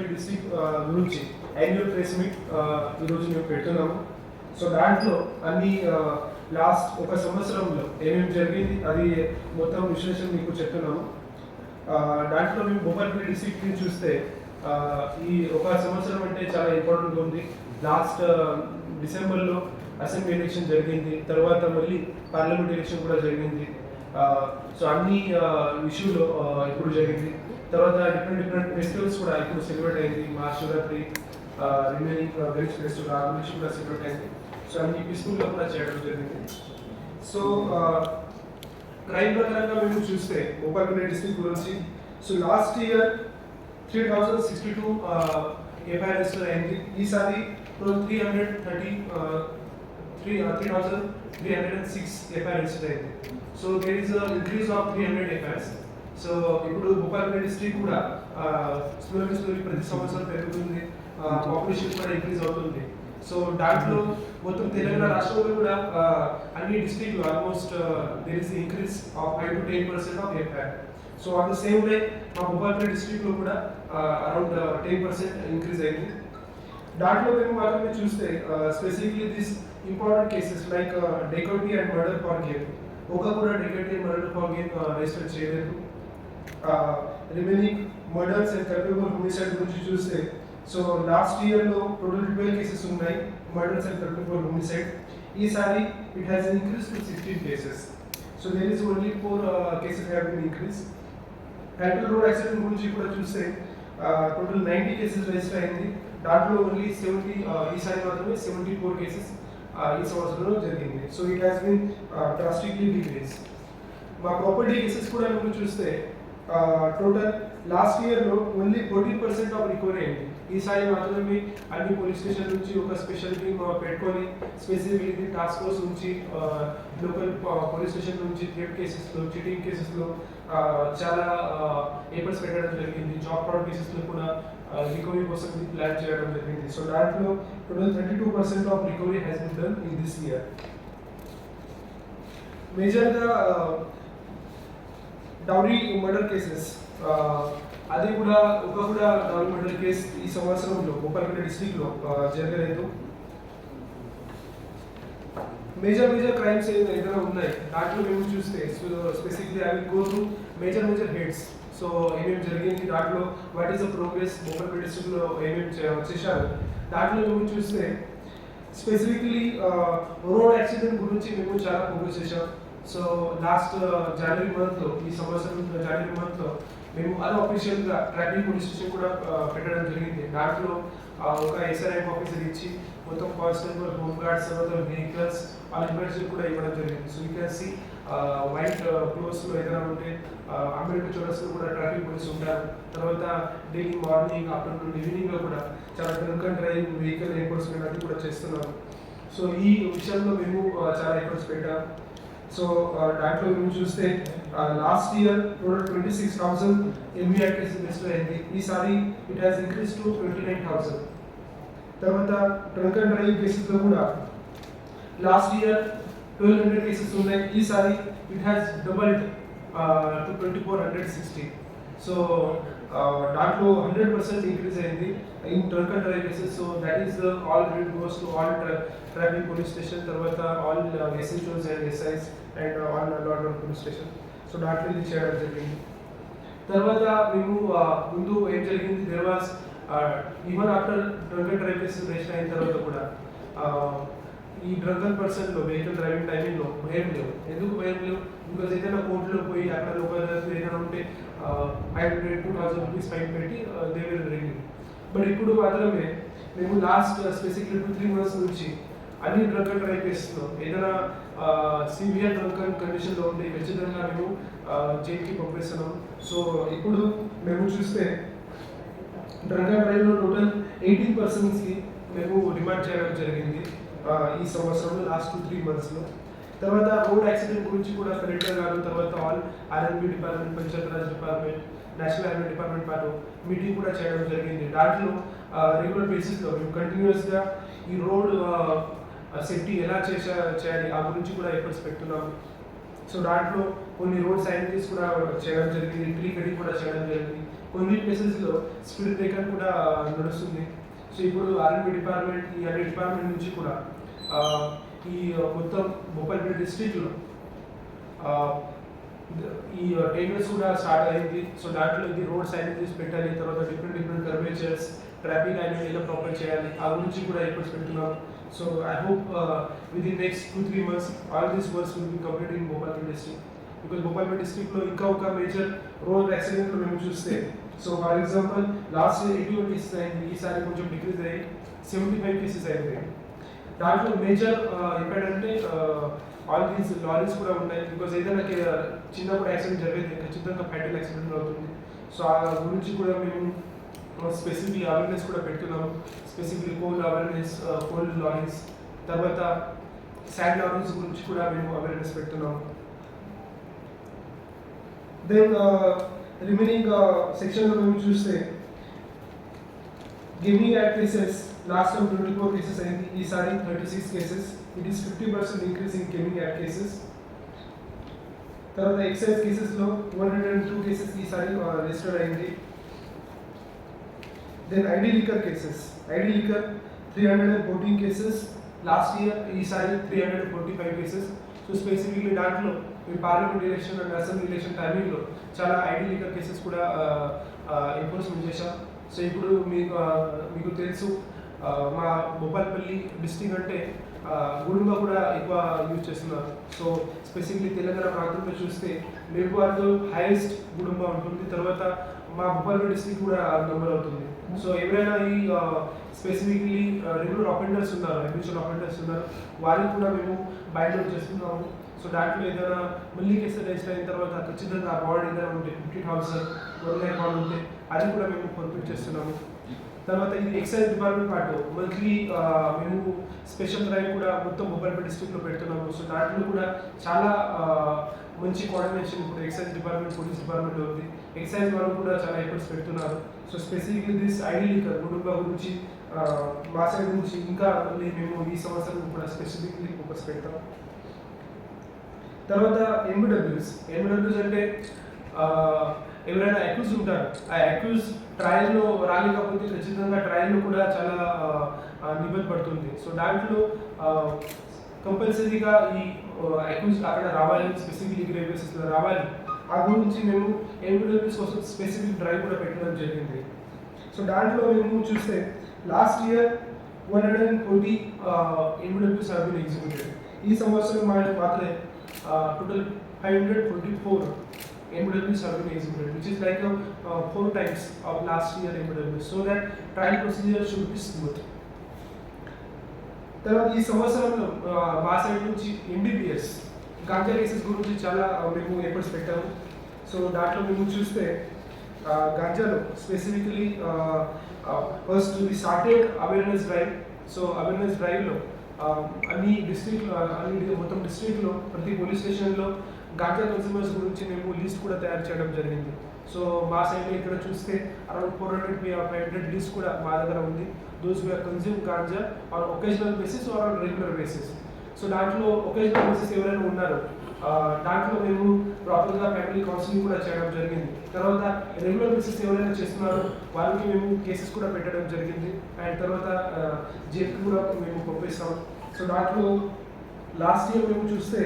Bhupalpally district గురించి annual press meet ఈరోజు మేము పెడుతున్నాము. సో దాంట్లో అన్ని లాస్ట్ ఒక సంవత్సరంలో ఏమేమి జరిగింది అది మొత్తం విశ్లేషణ మీకు చెప్తున్నాము. దాంట్లో మేము భూపాలపల్లి డిస్టిక్ చూస్తే ఈ ఒక సంవత్సరం అంటే చాలా ఇంపార్టెంట్ ఉంది. లాస్ట్ డిసెంబర్లో అసెంబ్లీ ఎలక్షన్ జరిగింది తర్వాత మళ్ళీ పార్లమెంట్ ఎలక్షన్ కూడా జరిగింది. సో అన్ని ఇష్యూలో ఇప్పుడు జరిగింది. తర్వాత డిఫరెంట్ డిఫరెంట్ ఫెస్టివల్స్ కూడా ఇప్పుడు సెలబ్రేట్ అయింది. మహాశివరాత్రి రిమైనింగ్ గణేష్ ఫెస్టివల్ ఆ గురించి కూడా సెలబ్రేట్ అయింది. సో అన్ని పీస్ఫుల్గా కూడా చేయడం జరిగింది. సో క్రైమ్ ప్రకారంగా మేము చూస్తే భూపాలపల్లి డిస్ట్రిక్ట్ గురించి so last year three thousand sixty two FIRs అయింది. ఈసారి three hundred thirty three three thousand three hundred and six FIRs అయింది. So there is increase of three hundred FIRs so ఇప్పుడు Bhupalpally district కూడా slowly slowly ప్రతి సంవత్సరం పెరుగుతుంది population కూడా increase అవుతుంది. సో దాంట్లో మొత్తం తెలంగాణ రాష్ట్రంలో కూడా అన్ని district almost there is increase of five to ten percent of FIR so on the same way మా భూపాలపల్లి డిస్ట్రిక్ట్లో కూడా అరౌండ్ టెన్ పర్సెంట్ ఇంక్రీజ్ అయింది. దాంట్లో మేము మాత్రమే చూస్తే specifically this important cases like dacoity and murder for gain ఒక కూడా dacoity and murder for gain register చేయలేదు. Remaining murders and culpable homicide గురించి చూస్తే సో లాస్ట్ ఇయర్లో టోటల్ ట్వెల్వ్ కేసెస్ ఉన్నాయి మర్డర్స్ అండ్ కల్పబుల్ హోమిసైడ్ ఈసారి it has increase to sixteen cases so there is only four cases have been increase title road accident గురించి కూడా చూస్తే total ninety cases register అయింది. దాంట్లో only seventy ఈసారి మాత్రమే seventy four cases ఈ సంవత్సరంలో జరిగింది. So it has been drastically decrease మా ప్రాపర్టీ కేసెస్ కూడా మేము చూస్తే టోటల్ లాస్ట్ ఇయర్లో only fourteen percent of recovery అయింది. ఈసారి మాత్రమే అన్ని పోలీస్ స్టేషన్ నుంచి ఒక స్పెషల్ టీమ్ పెట్టుకొని స్పెసిఫిక్లీ టాస్క్ ఫోర్స్ నుంచి లోకల్ పోలీస్ స్టేషన్ నుంచి థ్రెట్ కేసెస్లో చిటింగ్ కేసెస్లో చాలా ఏపర్స్ పెట్టడం జరిగింది. జాబ్ ఫ్రాడ్ కేసెస్లో కూడా రికవరీ కోసం ప్లాన్ చేయడం జరిగింది. సో దాంట్లో total thirty two percent of recovery has been done in this year మేజర్గా డౌరీ మర్డర్ కేసెస్ అది కూడా ఒక కూడా డౌరీ మర్డర్ కేసు ఈ సంవత్సరంలో గోపాలపేట డిస్టిక్లో జరగలేదు. మేజర్ మేజర్ క్రైమ్స్ ఏదైనా ఉన్నాయి దాంట్లో మేము చూస్తే specifically I will go to major major heads. So ఏమేమి జరిగింది దాంట్లో what is the progress Gopalapeta డిస్టిక్లో ఏమేమి చేశారు. దాంట్లో మేము చూస్తే స్పెసిఫిక్లీ రోడ్ యాక్సిడెంట్ గురించి మేము చాలా ప్రోగ్రెస్ చేశాం. సో లాస్ట్ జనవరి మంత్లో ఈ సంవత్సరం uh, జనవరి మంత్లో మేము అన్అఫీషియల్గా గా పోలీస్ స్టేషన్ కూడా uh, పెట్టడం జరిగింది. దాంట్లో ఒక ఎస్ఆర్ఐ ఆఫీసర్ ఇచ్చి మొత్తం కానిస్టేబుల్ హోమ్ గార్డ్స్ తర్వాత వెహికల్స్ వాళ్ళ ఇన్ఫర్మేషన్ కూడా ఇవ్వడం జరిగింది. సో యూ కెన్ వైట్ క్లోత్స్లో ఏదైనా ఉంటే ఆ, అంబేద్కర్ కూడా ట్రాఫిక్ పోలీస్ ఉంటారు. తర్వాత డైలీ మార్నింగ్ ఆఫ్టర్నూన్ ఈవినింగ్లో కూడా చాలా drunk and drive vehicle airports అది కూడా చేస్తున్నాము సో ఈ విషయంలో మేము చాలా ఎఫర్ట్స్ పెట్టాం. సో దాంట్లో మేము చూస్తే last year total twenty six thousand MBR cases register అయింది. ఈసారి it has increase to twenty nine thousand తర్వాత ట్రంక్ అండ్ డ్రైవ్ కేసెస్లో కూడా last year twelve hundred cases ఉన్నాయి. ఈసారి it has doubled to twenty four hundred sixty so దాంట్లో hundred percent increase అయింది in drunk and drive cases so that is all credit goes to all traffic police station తర్వాత all SHOs and SIs and all lad police station so దాంట్లో ఇది చేయడం జరిగింది తర్వాత మేము ముందు ఏం జరిగింది? There was even after drunken and drive cases register అయిన తర్వాత కూడా ఈ డ్రంకన్ పర్సన్లో వెహికల్ డ్రైవింగ్ టైమింగ్లో భయం లేవు ఎందుకు భయం లేవు బికాజ్ ఏదైనా కోర్టులో పోయి అక్కడ లోకల్ ఏదైనా ఉంటే five hundred two thousand rupees fine పెట్టి దే విల్ బట్ ఇప్పుడు మాత్రమే మేము last specifically two three months నుంచి అన్ని డ్రగ్ అండ్ రైప్ కేసులో ఏదైనా సివియర్ డ్రగ్ అండ్ కండిషన్లో ఉంటే ఖచ్చితంగా మేము జైలుకి పంపిస్తున్నాం. సో ఇప్పుడు మేము చూస్తే డ్రగ్ అండ్ రైల్లో టోటల్ ఎయిటీన్ పర్సన్స్కి మేము రిమాండ్ చేయడం జరిగింది ఈ సంవత్సరంలో లాస్ట్ త్రీ మంత్స్లో తర్వాత రోడ్ యాక్సిడెంట్ గురించి కూడా కలెక్టర్ గారు తర్వాత all RNB department Panchayati Raj department national highway department వారు మీటింగ్ కూడా చేయడం జరిగింది. దాంట్లో రెగ్యులర్ బేసిస్లో మేము కంటిన్యూస్గా ఈ రోడ్ సేఫ్టీ ఎలా చేసా చేయాలి? ఆ గురించి కూడా ఎఫర్ట్స్ పెడుతున్నాము సో దాంట్లో కొన్ని రోడ్ సైనిటీస్ కూడా చేయడం జరిగింది. ట్రీ కటింగ్ కూడా చేయడం జరిగింది. కొన్ని ప్లేసెస్లో స్పీడ్ బ్రేకర్ కూడా నడుస్తుంది. సో ఇప్పుడు ఆర్ఎంపీ డిపార్ట్మెంట్ ఈ అన్ని డిపార్ట్మెంట్ నుంచి కూడా ఈ మొత్తం భూపాల్పేట డిస్ట్రిక్ట్లో ఈ టైమర్స్ కూడా స్టార్ట్ అయింది. సో దాంట్లో ఇది రోడ్ సైనేజెస్ పెట్టాలి. తర్వాత డిఫరెంట్ డిఫరెంట్ కర్వేచర్స్ ట్రాఫిక్ అనేది ఎలా ప్రాపర్ చేయాలి? ఆ గురించి కూడా ఎఫర్ట్స్ పెడుతున్నాం. So I hope with in next two three months all these works will be complete in Bhopalpeta district because Bhopalpeta డిస్ట్రిక్ట్లో ఇంకా ఒక మేజర్ రోడ్ యాక్సిడెంట్లు మేము చూస్తే so for example last year eighty one cases అయింది ఈసారి కొంచెం డిక్రీజ్ అయ్యి సెవెంటీ ఫైవ్ కేసెస్ అయిపోయాయి. దాంట్లో మేజర్ ఏంటంటే ఆల్ దీస్ లారీస్ కూడా ఉన్నాయి. బికాస్ ఏదైనా కే- చిన్నప్పుడు యాక్సిడెంట్ జరిగితే ఖచ్చితంగా ఫ్యాటల్ యాక్సిడెంట్ అవుతుంది. సో ఆ గురించి కూడా మేము స్పెసిఫిక్ అవేర్నెస్ కూడా పెడుతున్నాము. Specific coal awareness coal lorries తర్వాత శాండ్ లారీస్ గురించి కూడా మేము అవేర్నెస్ పెడుతున్నాము. దెన్ రిమైనింగ్ సెక్షన్లో మేము చూస్తే gaming act cases last time twenty four cases అయింది. ఈసారి thirty six cases it is fifty percent increase in gaming act cases తర్వాత ఎక్సైజ్ కేసెస్లో one hundred and two cases ఈసారి రిజిస్టర్ అయింది. Then ID liquor cases ID liquor three hundred and fourteen cases last year ఈసారి three hundred forty five cases so specifically దాంట్లో మీ parliament election and assembly election టైమింగ్లో చాలా ID liquor cases కూడా enforcement చేశాం. So ఇప్పుడు మీకు మీకు తెలుసు మా భూపాల్పల్లి డిస్టిక్ అంటే ఆ, గుడుంబ కూడా ఎక్కువ యూజ్ చేస్తున్నారు. సో స్పెసిఫిక్లీ తెలంగాణ ప్రాంతంలో చూస్తే మేర్వార్లో హైయెస్ట్ గుడుంబ ఉంటుంది. తర్వాత మా భూపాల్పల్లి డిస్టిక్ కూడా నెంబర్ అవుతుంది. సో ఎవరైనా ఈ స్పెసిఫిక్లీ రెగ్యులర్ అపెండర్స్ ఉన్నారు? హ్యాబిచువల్ అపెండర్స్ ఉన్నారు? వారికి కూడా మేము బయట చేస్తున్నాము సో దాంట్లో ఏదైనా మళ్ళీ కేసు రిజిస్టర్ అయిన తర్వాత ఖచ్చితంగా ఆ ఏదైనా ఉంటే fifty thousand one lakh bond ఉంటే అది కూడా మేము ఫర్ఫిట్ చేస్తున్నాము. తర్వాత ఇది ఎక్సైజ్ డిపార్ట్మెంట్ పాటు మంత్లీ మేము స్పెషల్ డ్రైవ్ కూడా మొత్తం మొబైల్పేట డిస్ట్రిక్ట్లో పెడుతున్నాము. సో దాంట్లో కూడా చాలా మంచి కోఆర్డినేషన్ ఇప్పుడు ఎక్సైజ్ డిపార్ట్మెంట్ పోలీస్ డిపార్ట్మెంట్ ఉంది. ఎక్సైజ్ వాళ్ళు కూడా చాలా ఎఫర్ట్స్ పెడుతున్నారు. So specifically this ID liquor కుటుంబ గురించి ఆ, గురించి ఇంకా మళ్ళీ మేము ఈ సంవత్సరం కూడా స్పెసిఫిక్లీ ఫోకస్ పెడతాం. తర్వాత ఎంబిడబ్ల్యూస్ ఎంబిడబ్ల్యూస్ అంటే ఆ, ఎవరైనా అక్యూజ్ ఉంటారు. ఆ అక్యూజ్ ట్రయల్లో రాలేకపోతే ఖచ్చితంగా ట్రయల్లో కూడా చాలా ఆ, నిబంధన పడుతుంది. సో దాంట్లో కంపల్సరీగా ఈ అక్యూజ్ అక్కడ రావాలి స్పెసిఫిక్ గ్రేవ్ రావాలి. ఆ గురించి మేము ఎంబిడబ్ల్యూస్ కోసం స్పెసిఫిక్ డ్రైవ్ కూడా పెట్టడం జరిగింది. సో దాంట్లో మేము చూస్తే last year one hundred and twenty MBWs have been executed ఈ సంవత్సరం మనకి మాత్రమే total five hundred twenty four MWs have been executed, which is like a, uh, four times of last year MWs, so that trial procedure should be smooth. తర్వాత ఈ సంవత్సరంలో మా side నుంచి MBBS ganja races గురించి చాలా మేము ఎఫర్ట్స్ పెట్టాము. So దాంట్లో మేము చూస్తే ఆ, గాంజాలో specifically first we started awareness drive so awareness డ్రైవ్లో అన్ని డిస్ట్రిక్ట్లో అన్ని మొత్తం డిస్ట్రిక్ట్లో ప్రతి పోలీస్ స్టేషన్లో గాంజా కన్సూమర్స్ గురించి మేము లిస్ట్ కూడా తయారు చేయడం జరిగింది. సో మా సైడ్లో ఇక్కడ చూస్తే around four hundred five hundred list కూడా మా దగ్గర ఉంది. Those we are consume ganja on occasional basis or on regular basis so దాంట్లో ఒకేషనల్ మిసెస్ ఎవరైనా ఉన్నారు. దాంట్లో మేము ప్రాపర్గా ఫ్యామిలీ కౌన్సిలింగ్ కూడా చేయడం జరిగింది. తర్వాత రెగ్యులర్ మిసెస్ ఎవరైనా చేస్తున్నారో వాళ్ళకి మేము కేసెస్ కూడా పెట్టడం జరిగింది. అండ్ తర్వాత జైలుకి కూడా మేము పంపిస్తాం సో దాంట్లో లాస్ట్ ఇయర్ మేము చూస్తే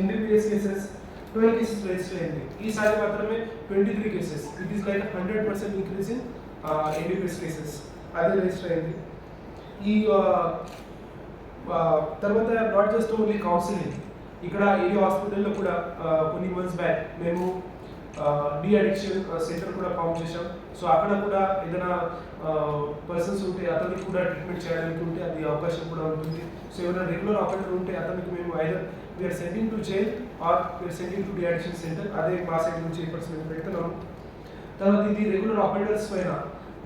NDPS cases twelve cases register అయింది. ఈసారి మాత్రమే twenty three cases. It is like hundred percent increase in NDPS cases. అది రిజిస్టర్ అయింది. ఈ తర్వాత నాట్ జస్ట్ ఓన్లీ కౌన్సిలింగ్ ఇక్కడ ఏ హాస్పిటల్లో కూడా కొన్ని మంత్స్ బ్యాక్ మేము డి అడిక్షన్ సెంటర్ కూడా ఫామ్ చేశాం. సో అక్కడ కూడా ఏదైనా పర్సన్స్ ఉంటే అతనికి కూడా ట్రీట్మెంట్ చేయడానికి ఉంటే అది అవకాశం కూడా ఉంటుంది. సో ఏమైనా రెగ్యులర్ ఆపరేటర్ ఉంటే అతనికి మేము either we are sending to jail or we are sending to de addiction centre అదే మా సైడ్ నుంచి పర్సన్ మేము పెడుతున్నాము తర్వాత ఇది రెగ్యులర్ ఆపరేటర్స్ పైన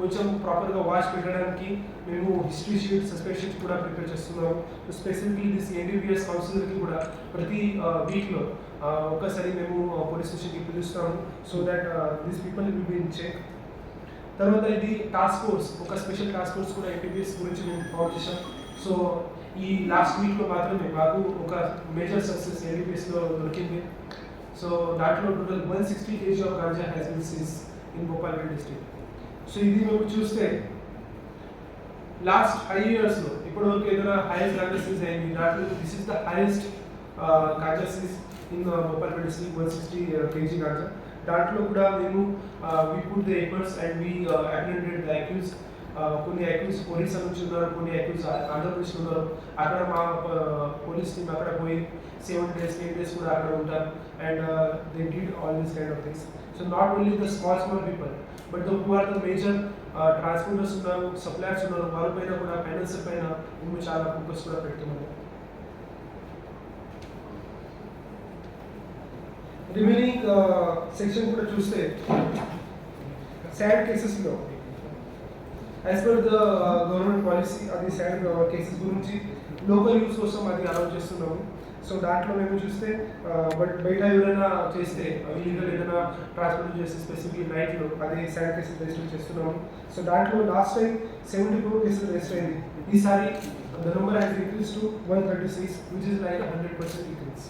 కొంచెం ప్రాపర్గా వాచ్ పెట్టడానికి మేము హిస్టరీ షీట్ సస్పెక్ట్ కూడా ప్రిపేర్ చేస్తున్నాము స్పెసిఫిక్లీ దిస్ ఎన్డీబీఎస్ కౌన్సిలర్కి కూడా ప్రతి వీక్లో ఒక్కసారి మేము పోలీస్ స్టేషన్కి పిలుస్తాము. So that this people will be in check తర్వాత ఇది టాస్క్ ఫోర్స్ ఒక స్పెషల్ టాస్క్ ఫోర్స్ కూడా ఎన్టీపీఎస్ గురించి మేము ఫామ్ చేసాం సో ఈ లాస్ట్ వీక్లో మాత్రమే మాకు ఒక మేజర్ సక్సెస్ ఎన్టీపీఎస్లో దొరికింది. సో దాంట్లో total one sixty KG of ganja has been seize in Bhopalgarh district so ఇది మేము చూస్తే లాస్ట్ ఫైవ్ ఇయర్స్ ఇయర్స్లో ఇప్పటివరకు ఏదైనా హైయెస్ట్ కాన్షియస్నెస్ అయింది. దాంట్లో this is the highest consciousness in Bhopalgarh district one sixty KG ganja దాంట్లో కూడా మేము we put the efforts and we attended the accused కొన్ని అక్యూస్ పోలీస్ నుంచి ఉన్నారు కొన్ని అక్యూస్ ఆంధ్రప్రదేశ్ ఉన్నారు. అక్కడ మా పోలీస్ టీమ్ అక్కడ పోయి సెవెన్ డేస్ ఎయిట్ డేస్ కూడా అక్కడ ఉంటారు. And they did all this kind of things so not only the small small people but the who are the major transporters ఉన్నారు సప్లయర్స్ ఉన్నారు వాళ్ళ పైన కూడా ఫైనాన్స్ పైన మేము చాలా ఫోకస్ కూడా పెడుతున్నాము రిమైనింగ్ సెక్షన్ కూడా చూస్తే శాడ్ కేసెస్లో as per the government policy అది శాడ్ కేసెస్ గురించి లోకల్ యూస్ కోసం అది అలౌ చేస్తున్నాము. సో దాంట్లో మేము చూస్తే బట్ బయట ఎవరైనా చేస్తే ఇల్లీగల్ ఏదైనా ట్రాన్స్పోర్ట్ చేస్తే స్పెసిఫిక్ నైట్లో అది శానిటైజర్ రిజిస్టర్ చేస్తున్నాము. సో దాంట్లో లాస్ట్ టైం సెవెంటీ ఫోర్ కేసులు రిజిస్టర్ అయింది. ఈసారి the number has increase to one thirty six which is like hundred percent increase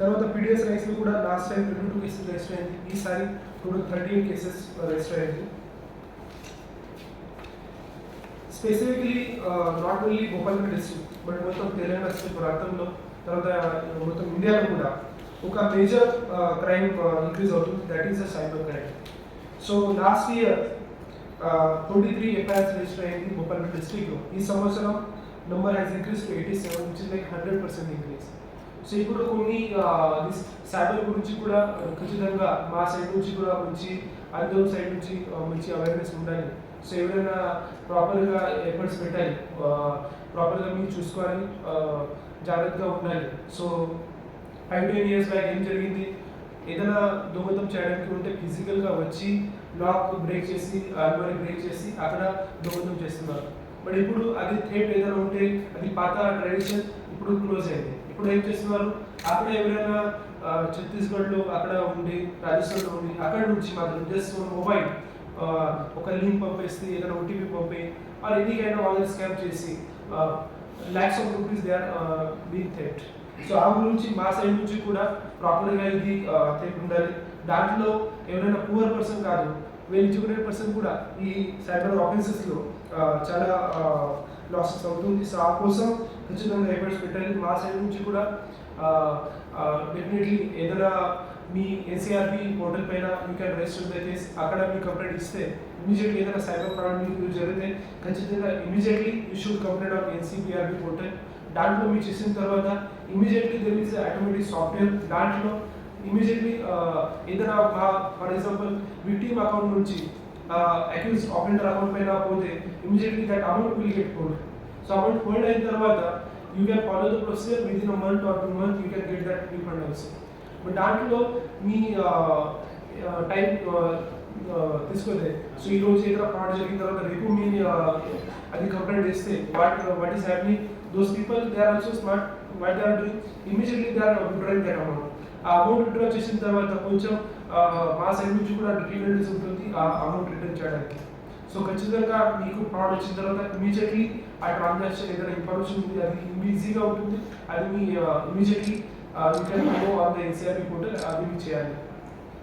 తర్వాత పీడిఎస్ రైస్లో కూడా last time twenty two cases register అయింది. ఈసారి total thirty eight cases register అయింది. Specifically not only Bhopal district but మొత్తం Telangana state ప్రాంతంలో తర్వాత uh, మొత్తం ఇండియాలో కూడా ఒక మేజర్ క్రైమ్ ఇంక్రీజ్ అవుతుంది. That is a cyber crime so last year twenty three FIRs register అయింది భోపాల్ డిస్ట్రిక్ట్లో ఈ సంవత్సరం number has increase to eighty seven నుంచి like hundred percent increase so ఇప్పుడు కొన్ని uh, సైబర్ గురించి కూడా uh, ఖచ్చితంగా మా సైడ్ నుంచి కూడా మంచి అందరం సైడ్ నుంచి మంచి అవేర్నెస్ ఉండాలి. సో ఎవరైనా ప్రాపర్గా ఎఫర్ట్స్ పెట్టాలి ప్రాపర్గా మీరు చూసుకోవాలి జాగ్రత్తగా ఉండాలి. So five ten years back ఏం జరిగింది? ఏదైనా దొంగతనం చేయడానికి ఉంటే ఫిజికల్గా వచ్చి లాక్ బ్రేక్ చేసి అల్మారీ బ్రేక్ చేసి అక్కడ దొంగతనం చేస్తున్నారు. బట్ ఇప్పుడు అది థ్రెట్ ఏదైనా ఉంటే అది పాత ట్రెడిషన్ ఇప్పుడు క్లోజ్ అయింది. ఇప్పుడు ఏం చేస్తున్నారు? అక్కడ ఎవరైనా ఛత్తీస్గఢ్లో అక్కడ ఉండి రాజస్థాన్లో ఉండి అక్కడ నుంచి మాత్రం జస్ట్ మొబైల్ ఒక లింక్ పంపేసి ఏదైనా ఓటీపీ పంపి or any kind of online scam చేసి lakhs of rupees they are been థెట్ so ఆ గురించి మా సైడ్ నుంచి కూడా ప్రాపర్గా ఇది థెట్ ఉండాలి. దాంట్లో ఎవరైనా పూర్ పర్సన్ కాదు వెల్ ఎడ్యుకేటెడ్ పర్సన్ కూడా ఈ సైబర్ ఆఫెన్సెస్లో చాలా లాసెస్ అవుతుంది. సో ఆ కోసం ఖచ్చితంగా ఎఫర్ట్స్ పెట్టాలి. మా సైడ్ నుంచి కూడా డెఫినెట్లీ ఏదైనా మీ ఎన్సీఆర్బి పోర్టల్ పైన you can register the case అక్కడ మీ కంప్లైంట్ ఇస్తే ఇమీడియట్లీ ఏదైనా సైబర్ ఫ్రాడ్ మీకు జరిగితే ఖచ్చితంగా immediately you should complaint on NCBRB portal దాంట్లో మీరు చేసిన తర్వాత immediately there is automatic software దాంట్లో ఇమీడియట్లీ ఏదైనా మా ఫర్ ఎగ్జాంపుల్ విక్టీమ్ అకౌంట్ నుంచి అక్యూజ్ ఆఫెండర్ అకౌంట్ పైన పోతే immediately that amount will get hold so amount hold అయిన తర్వాత you can follow the procedure within a month or two month you can get that refund also but దాంట్లో మీ time తీసుకోలే so ఈ రోజు ఏదైనా ఫ్రాడ్ జరిగిన తర్వాత రేపు మీ అది కంప్లైంట్ చేస్తే what what is happening? Those people they are also smart what they are doing immediately they are withdrawing that amount ఆ అమౌంట్ విడ్రా చేసిన తర్వాత కొంచెం మా సైడ్ నుంచి కూడా రిలీవెన్స్ ఉంటుంది ఆ అమౌంట్ రిటర్న్ చేయడానికి. సో ఖచ్చితంగా మీకు ఫ్రాడ్ వచ్చిన తర్వాత ఇమీడియట్లీ ఆ ట్రాన్సాక్షన్ ఏదైనా ఇన్ఫర్మేషన్ ఉంది అది ఈజీగా ఉంటుంది అది మీ immediately you can go on the NCRB portal అది మీరు చేయాలి.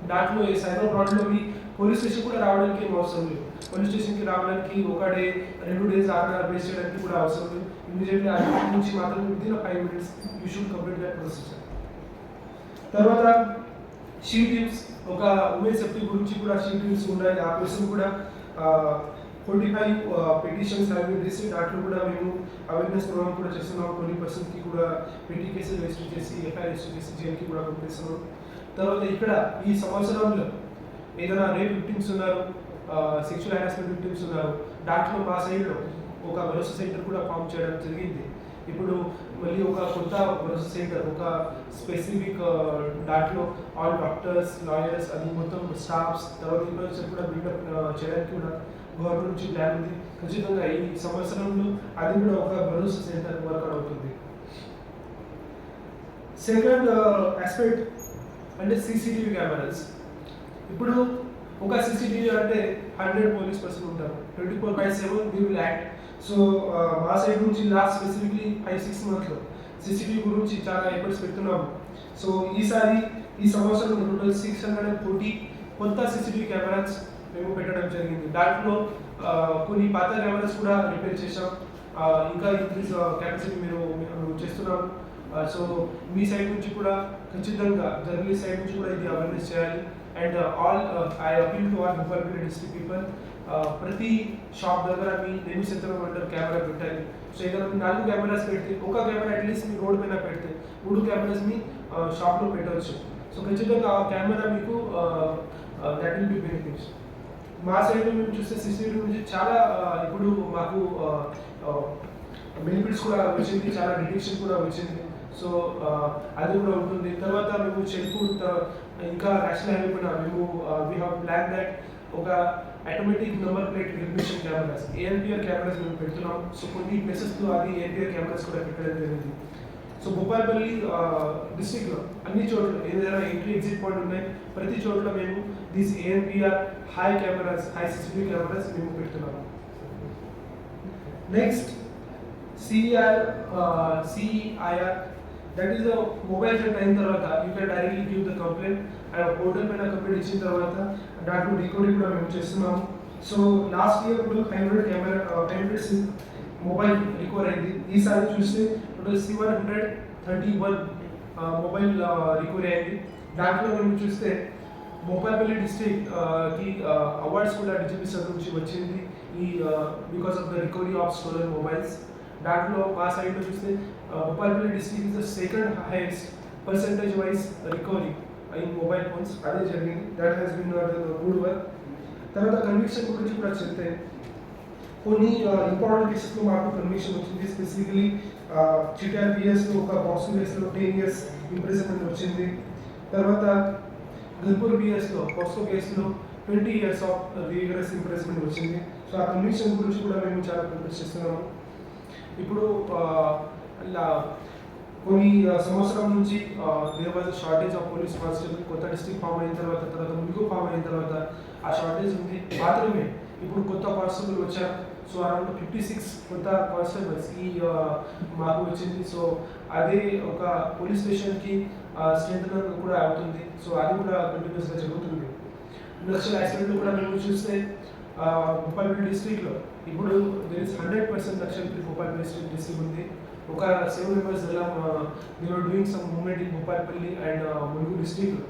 దాంట్లో ఈ సైబర్ ఫ్రాడ్లో మీ పోలీస్ స్టేషన్ కూడా రావడానికి ఏం అవసరం లేదు. పోలీస్ స్టేషన్కి రావడానికి ఒక డే రెండు డేస్ అక్కడ బేస్ చేయడానికి కూడా అవసరం లేదు. ఇమీడియట్లీ అడ్మిట్ నుంచి మాత్రం with five minutes you should complete that procedure తర్వాత షీ టీమ్స్ ఒక ఉమెన్ సేఫ్టీ గురించి కూడా షీ టీమ్స్ ఉండాలి. ఆ కోసం కూడా twenty five petitions have been receive దాంట్లో కూడా మేము అవేర్నెస్ ప్రోగ్రామ్ కూడా చేస్తున్నాం. ట్వంటీ పర్సెంట్కి కూడా పెట్టి కేసులు రిజిస్టర్ చేసి ఎఫ్ఐఆర్ రిజిస్టర్ చేసి జైలుకి కూడా పంపిస్తున్నాం. తర్వాత ఇక్కడ ఈ సంవత్సరంలో ఏదైనా రేప్ విక్టిమ్స్ ఉన్నారు సెక్షువల్ హెరాస్మెంట్ విక్టిమ్స్ ఉన్నారు దాంట్లో మా సైడ్లో ఒక భరోసా సెంటర్ కూడా ఫామ్ చేయడం జరిగింది. ఇప్పుడు మళ్ళీ ఒక కొత్త భరోసా సెంటర్ ఒక స్పెసిఫిక్ దాంట్లో ఆల్ డాక్టర్స్ లాయర్స్ అది మొత్తం స్టాఫ్స్ తర్వాత ఇన్ఫ్రాస్ట్రక్చర్ కూడా బిల్డప్ చేయడానికి కూడా గవర్నమెంట్ నుంచి ప్లాన్ ఉంది. ఖచ్చితంగా ఈ సంవత్సరంలో అది కూడా ఒక భరోసా సెంటర్ వర్కౌట్ అవుతుంది. సెకండ్ ఆస్పెక్ట్ uh, అంటే సీసీటీవీ కెమెరాస్ ఇప్పుడు ఒక సీసీటీవీ అంటే హండ్రెడ్ పోలీస్ పర్సన్ ఉంటారు. Twenty four by seven we will act so మా సైడ్ నుంచి లాస్ట్ స్పెసిఫిక్లీ ఫైవ్ సిక్స్ మంత్స్లో సీసీటీవీ గురించి చాలా ఎఫర్ట్స్ పెడుతున్నాము. సో ఈసారి ఈ సంవత్సరం total six hundred and forty కొత్త సీసీటీవీ కెమెరాస్ మేము పెట్టడం జరిగింది. దాంట్లో కొన్ని పాత కెమెరాస్ కూడా రిపేర్ చేసాం ఇంకా ఇంక్రీజ్ కెపాసిటీ మీరు మీరు చేస్తున్నాం సో మీ సైడ్ నుంచి కూడా ఖచ్చితంగా జర్నలిస్ట్ సైడ్ నుంచి కూడా ఇది అవేర్నెస్ చేయాలి. And all I appeal to all Bhupalpally district people ప్రతి షాప్ దగ్గర మీ నేను చిత్రం అంటారు కెమెరా పెట్టాలి. సో ఏదైనా మీ నాలుగు కెమెరాస్ పెడితే ఒక కెమెరా అట్లీస్ట్ మీ రోడ్ పైన పెడితే మూడు కెమెరాస్ మీ షాప్లో పెట్టవచ్చు. సో ఖచ్చితంగా ఆ కెమెరా మీకు దట్ విల్ బి బెనిఫిట్స్ మా సైడ్ మేము చూస్తే సిసిటీవీ నుంచి చాలా ఇప్పుడు మాకు బెనిఫిట్స్ కూడా వచ్చింది చాలా డిటెక్షన్ కూడా వచ్చింది. సో అది కూడా ఉంటుంది. తర్వాత మేము చెరుకు ఇంకా నేషనల్ హైవే పైన మేము వీ హ్యావ్ ప్లాన్ దట్ ఒక automatic number plate recognition cameras ANPR cameras మేము పెడుతున్నాం. సో కొన్ని ప్లేసెస్లో అది ఏఎన్పిఆర్ కెమెరాస్ కూడా పెట్టడం జరిగింది. సో భూపాలపల్లి డిస్టిక్లో అన్ని చోట్ల ఏదైనా ఎంట్రీ ఎగ్జిట్ పాయింట్ ఉన్నాయి. ప్రతి చోట్ల మేము these ANPR high cameras high CCTV cameras మేము పెడుతున్నాము. Next CR CIR that is mobile set అయిన తర్వాత you can directly give the complaint and portal పైన కంప్లైంట్ ఇచ్చిన తర్వాత దాంట్లో రికవరీ కూడా మేము చేస్తున్నాము. సో లాస్ట్ ఇయర్ ఇప్పుడు five hundred camera five hundred mobile recover అయింది. ఈసారి చూస్తే ఇప్పుడు seven hundred thirty one mobile recovery అయింది దాంట్లో మేము చూస్తే భోపాల్పల్లి డిస్ట్రిక్ట్కి అవార్డ్స్ కూడా డిజిపీ సార్ నుంచి వచ్చింది ఈ because of the recovery of stolen mobiles దాంట్లో మా సైడ్లో చూస్తే Bhupalpally district is the second highest percentage wise recovery in mobile phones అదే జరిగింది that has been good work తర్వాత కన్విక్షన్ గురించి కూడా చెప్తే కొన్ని uh, ఇంపార్టెంట్ కేసెస్లో మాకు కన్విక్షన్ వచ్చింది. స్పెసిఫికలీ చిటార్ పిఎస్లో ఒక బాక్సింగ్ కేసులో టెన్ ఇయర్స్ ఇంప్రెస్మెంట్ వచ్చింది. తర్వాత గల్పూర్ పిఎస్లో పోస్కో కేసులో twenty years of rigorous imprisonment వచ్చింది. సో ఆ కన్విక్షన్ గురించి కూడా మేము చాలా ప్రిపేర్ చేస్తున్నాము. ఇప్పుడు uh, కొన్ని uh, సంవత్సరం నుంచి there was shortage of police constable కొత్త డిస్ట్రిక్ట్ ఫామ్ అయిన తర్వాత తర్వాత ముందుకు ఫామ్ అయిన తర్వాత ఆ షార్టేజ్ ఉంది. మాత్రమే ఇప్పుడు కొత్త కానిస్టేబుల్ వచ్చారు. సో అరౌండ్ ఫిఫ్టీ సిక్స్ కొత్త కానిస్టేబుల్స్ ఈ మాకు వచ్చింది. సో అది ఒక పోలీస్ స్టేషన్కి స్ట్రెంత్ కూడా అవుతుంది. సో అది కూడా కంటిన్యూస్గా జరుగుతుంది. నక్సల్ యాక్సిడెంట్ కూడా మేము చూస్తే భూపాల్పల్లి డిస్ట్రిక్ట్లో ఇప్పుడు there is hundred percent Naxal Bhupalpally district district ఉంది. ఒక సెవెన్ మెంబర్స్ ఎలా they were doing some movement in Bhupalpally and Mulugu డిస్ట్రిక్ట్లో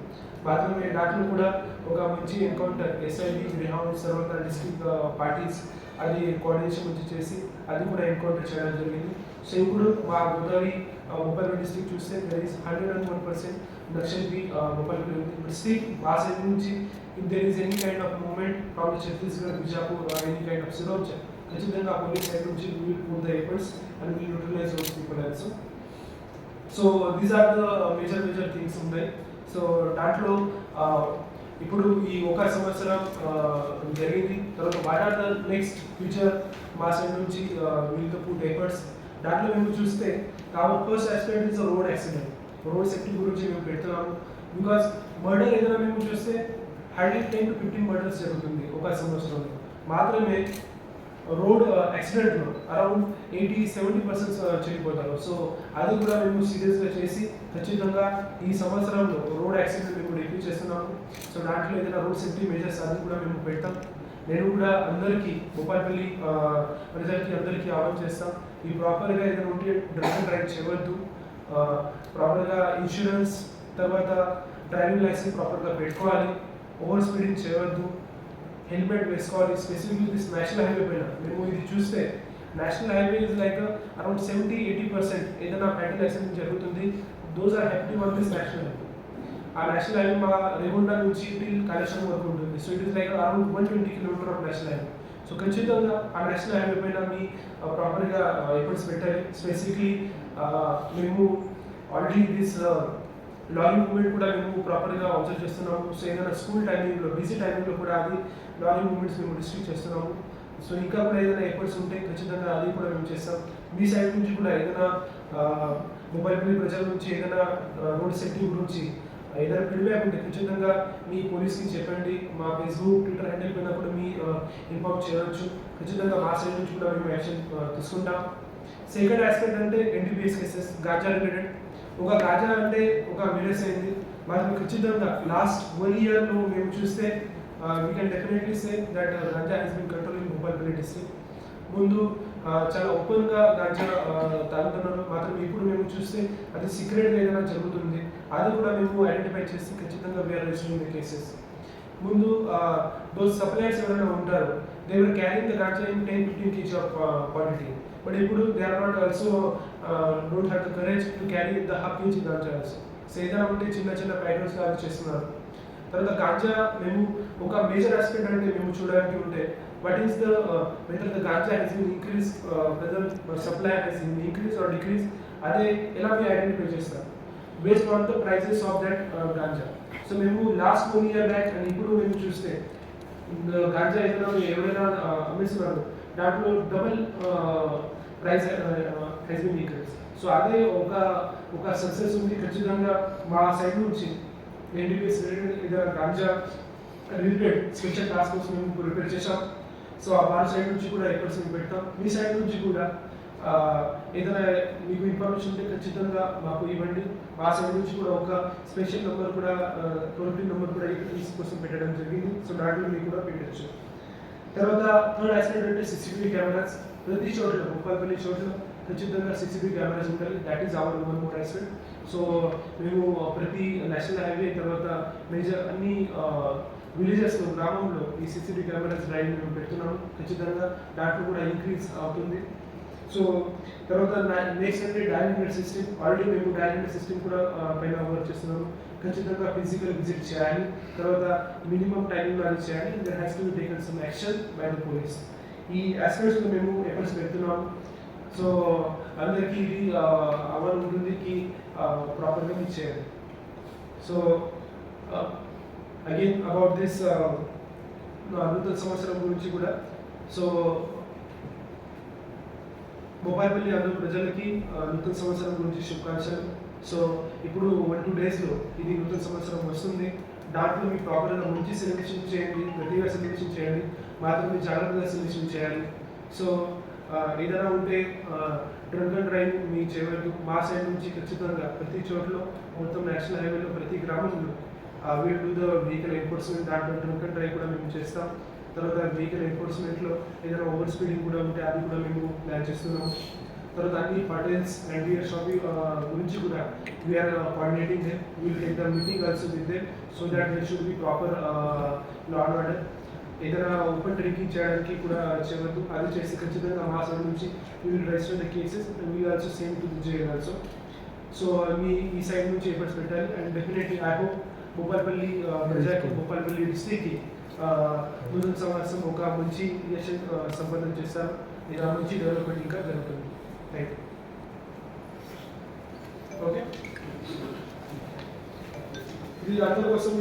మాత్రమే దాంట్లో కూడా ఒక మంచి ఎన్కౌంటర్ ఎస్ఐడి గ్రేహౌండ్స్ సర్వర్ డిస్ట్రిక్ట్ పార్టీస్ అది కోఆర్డినేషన్ వచ్చి చేసి అది కూడా ఎన్కౌంటర్ చేయడం జరిగింది. సో ఇప్పుడు మా గోదావరి ముప్పై డిస్ట్రిక్ట్ చూస్తే there is hundred and one percent Naxal B Bhupalpally ఉంది మా సైడ్ నుంచి if there is any kind of movement from Chhattisgarh Bijapur any kind of సిరోజ్ ఖచ్చితంగా పోలీస్ సైడ్ నుంచి will put the efforts and will utilise those people also so these are the major major things ఉన్నాయి. So దాంట్లో ఇప్పుడు ఈ ఒక సంవత్సరం జరిగింది. తర్వాత what are the next future మా సైడ్ నుంచి విల్ ఎఫర్ట్స్ దాంట్లో మేము చూస్తే కాబట్టి first accident is road accident road safety గురించి మేము పెడుతున్నాము. బికాస్ మర్డర్ ఏదైనా మేము చూస్తే hundred ten to fifteen murders జరుగుతుంది ఒక సంవత్సరంలో. మాత్రమే రోడ్ యాక్సిడెంట్లో అరౌండ్ ఎయిటీ సెవెంటీ పర్సెంట్ చనిపోతారు. సో అది కూడా మేము సీరియస్గా చేసి ఖచ్చితంగా ఈ సంవత్సరంలో రోడ్ యాక్సిడెంట్ మేము రివ్యూ చేస్తున్నాము. సో దాంట్లో ఏదైనా రోడ్ సేఫ్టీ మెజర్స్ అది కూడా మేము పెడతాం. నేను కూడా అందరికీ భూపాల్పల్లి ప్రజలకి అందరికీ ఆహ్వానం చేస్తాం. ఈ ప్రాపర్గా ఏదైనా ఉంటే డ్రైవింగ్ డ్రైవ్ చేయవద్దు ప్రాపర్గా ఇన్సూరెన్స్ తర్వాత డ్రైవింగ్ లైసెన్స్ ప్రాపర్గా పెట్టుకోవాలి. ఓవర్ స్పీడింగ్ చేయవద్దు. హెల్మెట్ వేసుకోవాలి. స్పెసిఫిక్లీ దిస్ నేషనల్ హైవే పైన. మేము ఇది చూస్తే national highway is like around seventy eighty percent ఏదైనా ఫ్యాటల్ యాక్సిడెంట్ జరుగుతుంది. Those are happy one this national highway ఆ నేషనల్ హైవే మా రేగుండ నుంచి టిల్ కాళేశ్వరం వరకు ఉంటుంది. So it is like around one twenty kilometre of national highway so ఖచ్చితంగా ఆ national highway పైన మీ ప్రాపర్గా ఎఫర్ట్స్ పెట్టాలి. స్పెసిఫిక్లీ మేము ఆల్రెడీ దిస్ లారీ మూమెంట్ కూడా మేము ప్రాపర్గా అబ్జర్వ్ చేస్తున్నాము. సో ఏదైనా స్కూల్ టైమింగ్లో బిజీ టైమింగ్లో కూడా అది లారీ మూమెంట్స్ మేము డిస్ట్రిక్ట్ చేస్తున్నాము. సో ఇంకా కూడా ఏదైనా ఎఫర్ట్స్ ఉంటే ఖచ్చితంగా అది కూడా మేము చేస్తాం. మీ సైడ్ నుంచి కూడా ఏదైనా మొబైల్ ప్రజల నుంచి ఏదైనా రోడ్ సెట్టింగ్ గురించి ఏదైనా ఫీడ్బ్యాక్ ఖచ్చితంగా మీ పోలీస్కి చెప్పండి మా ఫేస్బుక్ ట్విట్టర్ హ్యాండిల్ పైన కూడా మీ ఇన్ఫార్మ్ చేయవచ్చు. ఖచ్చితంగా మా సైడ్ నుంచి కూడా మేము యాక్షన్ తీసుకుంటాం. సెకండ్ ఆస్పెక్ట్ అంటే ఎన్టీపీఎస్ కేసెస్ గాజా రిలేటెడ్ ఒక గాజా అంటే ఒక విలేజ్ అయింది. మాకు ఖచ్చితంగా లాస్ట్ వన్ ఇయర్లో మేము చూస్తే we can definitely say that ganja has been control in Bhupalpally district ముందు చాలా ఓపెన్గా గంజా తాగుతున్నారు. మాత్రం ఇప్పుడు మేము చూస్తే అది సీక్రెట్గా ఏదైనా జరుగుతుంది. అది కూడా మేము ఐడెంటిఫై చేసి ఖచ్చితంగా we are registering the cases ముందు దోస్ సప్లయర్స్ ఎవరైనా ఉంటారు they were carrying the ganja in ten fifteen KG of quantity but ఇప్పుడు they are not also don't have the courage to carry the half KG ganja also so ఏదైనా ఉంటే చిన్న చిన్న packets లాగా చేస్తున్నారు. తర్వాత గాంజా మేము ఒక మేజర్ ఆస్పెక్ట్ అంటే మేము చూడడానికి ఉంటే what is the whether the ganja has been increase whether supply has been increase or decrease అదే ఎలా మీరు ఐడెంటిఫై చేస్తారు based on the prices of that ganja so మేము last one year back and ఇప్పుడు మేము చూస్తే గాంజా ఏదైనా ఎవరైనా అమ్మేస్తున్నారు దాంట్లో double price has increase so అదే ఒక ఒక సక్సెస్ ఉంది. ఖచ్చితంగా మా సైడ్ నుంచి ఎన్డీపీఎస్ ఇదే ganja related special task force మేము ప్రిపేర్ చేసాం సో ఆ వారి సైడ్ నుంచి కూడా ఎఫర్ట్స్ మేము పెడతాం. మీ సైడ్ నుంచి కూడా ఏదైనా మీకు ఇన్ఫర్మేషన్ ఉంటే ఖచ్చితంగా మాకు ఇవ్వండి. మా సైడ్ నుంచి కూడా ఒక స్పెషల్ నెంబర్ కూడా టోల్ ఫ్రీ నెంబర్ కూడా ఈ కోసం పెట్టడం జరిగింది. సో దాంట్లో మీకు కూడా పెట్టచ్చు. తర్వాత థర్డ్ ఆస్పెక్ట్ అంటే సిసిటీవీ కెమెరాస్ ప్రతి చోట్ల ముప్పై చోట్ల ఖచ్చితంగా సిసిటీవీ కెమెరాస్ ఉంటాయి that is our number more aspect so మేము ప్రతి నేషనల్ హైవే తర్వాత మేజర్ అన్ని విలేజెస్లో గ్రామంలో ఈ సిసిటీవీ కెమెరాస్ డ్రైవ్ మేము పెడుతున్నాము. ఖచ్చితంగా దాంట్లో కూడా ఇంక్రీజ్ అవుతుంది. సో తర్వాత నెక్స్ట్ అంటే డైనమిక్ సిస్టమ్ ఆల్రెడీ మేము డైనమిక్ సిస్టమ్ కూడా పైన వర్క్ చేస్తున్నాము. ఖచ్చితంగా ఫిజికల్ విజిట్ చేయాలి. తర్వాత మినిమం టైమింగ్ అది చేయాలి. There has to taken some action by the police ఈ ఆస్పెక్ట్స్లో మేము ఎఫర్ట్స్ పెడుతున్నాము. సో అందరికీ ఇది అవర్ ఉంటుంది కి ప్రాపర్గా మీరు చేయాలి సో అగైన్ అబౌట్ దిస్ నూతన సంవత్సరం గురించి కూడా. సో బొప్పాయిపల్లి అందరూ ప్రజలకి నూతన సంవత్సరం గురించి శుభాకాంక్షలు. సో ఇప్పుడు వన్ టూ డేస్లో ఇది నూతన సంవత్సరం వస్తుంది. దాంట్లో మీ ప్రాపర్గా మంచి సెలబ్రేషన్ చేయండి ప్రతిగా సెలబ్రేషన్ చేయండి మాత్రం మీరు జాగ్రత్తగా సెలబ్రేషన్ చేయాలి. సో ఏదైనా ఉంటే డ్రంక్ అండ్ డ్రైవ్ మీ చేయవద్దు మా సైడ్ నుంచి ఖచ్చితంగా ప్రతి చోట్ల మొత్తం నేషనల్ హైవేలో ప్రతి గ్రామంలో we'll to the vehicle enforcement దాంట్లో డ్రంక్ అండ్ డ్రైవ్ కూడా మేము చేస్తాం. తర్వాత వెహికల్ ఎన్ఫోర్స్మెంట్లో ఏదైనా ఓవర్ స్పీడింగ్ కూడా ఉంటే అది కూడా మేము ప్లాన్ చేస్తున్నాం తర్వాత అన్ని పటేల్స్ ఎన్టీఆర్ షాపింగ్ గురించి కూడా we are coordinating them will take the meeting also with them so that they should be proper law and order ఏదైనా ఓపెన్ డ్రింకింగ్ చేయడానికి కూడా చేయవద్దు. అది చేసి ఖచ్చితంగా మా సైడ్ నుంచి will register the cases we also same to చేయాలి ఆల్సో సో మీ ఈ సైడ్ నుంచి ఎఫర్ట్స్ పెట్టాలి. And definitely I hope Bhupalpally ప్రజాకి Bhupalpally డిస్ట్రిక్ట్కి నూతన సంవత్సరం ఒక మంచి యశ్ సంపాదన చేస్తారు ఇలా మంచి డెవలప్మెంట్ ఇంకా జరుగుతుంది రైట్ ఓకే ఇది అందరి కోసం